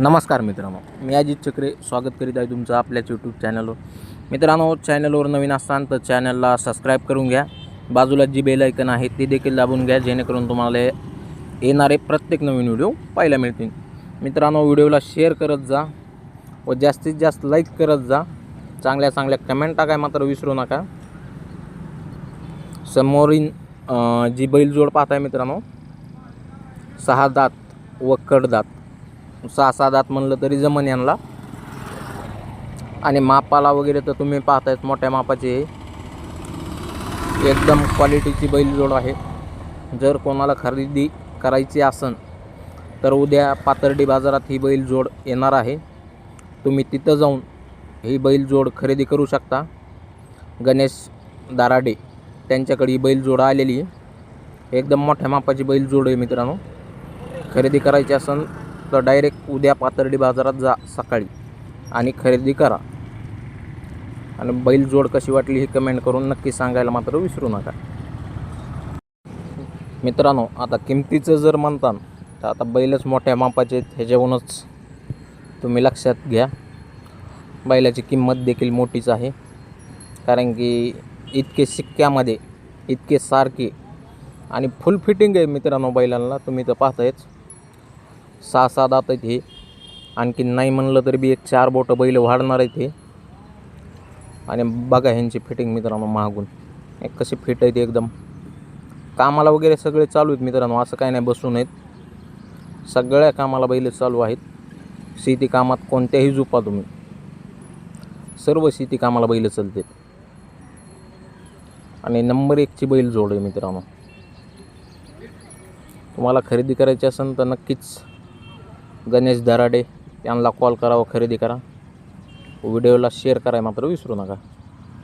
नमस्कार मित्रांनो मी अजित चक्रे स्वागत करीत आहे तुमचं आपल्याच यूट्यूब चॅनलवर मित्रांनो चॅनलवर नवीन असाल तर चॅनलला सबस्क्राईब करून घ्या. बाजूला जी बेल ऐकन आहे ती देखील दाबून घ्या जेणेकरून तुम्हाला येणारे प्रत्येक नवीन व्हिडिओ पाहायला मिळतील. मित्रांनो व्हिडिओला शेअर करत जा व जास्तीत जास्त लाईक करत जा. चांगल्या चांगल्या कमेंट टाकाय मात्र विसरू नका. समोरील जी बैलजोड पाहताय मित्रांनो सहा दात व कडदात सहा सहा दात म्हणलं तरी जमन यांना. आणि मापाला वगैरे तर तुम्ही पाहतायत मोठ्या मापाचे. एकदम क्वालिटीची बैलजोड आहे. जर कोणाला खरेदी करायची असन तर उद्या पातर्डी बाजारात ही बैलजोड येणार आहे. तुम्ही तिथं जाऊन ही बैलजोड खरेदी करू शकता. गणेश दाराडे त्यांच्याकडे ही बैलजोड आलेली आहे. एकदम मोठ्या मापाची बैलजोड आहे मित्रांनो. खरेदी करायची असेल तर डायरेक्ट उद्या पातर्डी बाजारात जा सकाळी आणि खरेदी करा. आणि बैल जोड कशी वाटली ही कमेंट करून नक्की सांगायला मात्र विसरू नका. मित्रांनो आता किमतीचं जर म्हणता तर आता बैलच मोठ्या मापाचे आहेत ह्याच्याहूनच तुम्ही लक्षात घ्या. बैलाची किंमत देखील मोठीच आहे. कारण की इतके सिक्क्यामध्ये इतके सारखे आणि फुल फिटिंग आहे मित्रांनो बैलांना तुम्ही तर पाहतायच. सहा सहा दात आहेत हे. आणखी नाही म्हणलं तरी बी एक चार बोटं बैल वाढणार आहेत हे. आणि बघा ह्यांची फिटिंग मित्रांनो मागून. एक कशी फिट आहेत एकदम. कामाला वगैरे सगळे चालू आहेत मित्रांनो असं काय नाही बसून आहेत. सगळ्या कामाला बैल चालू आहेत. शेती कामात कोणत्याही झोपा तुम्ही. सर्व शेती कामाला बैल चालतात. आणि नंबर एकची बैल जोड आहे मित्रांनो. तुम्हाला खरेदी करायची असेल तर नक्कीच गणेश दराडे यांना कॉल करा व खरेदी करा. व्हिडिओला शेअर करायला मात्र विसरू नका.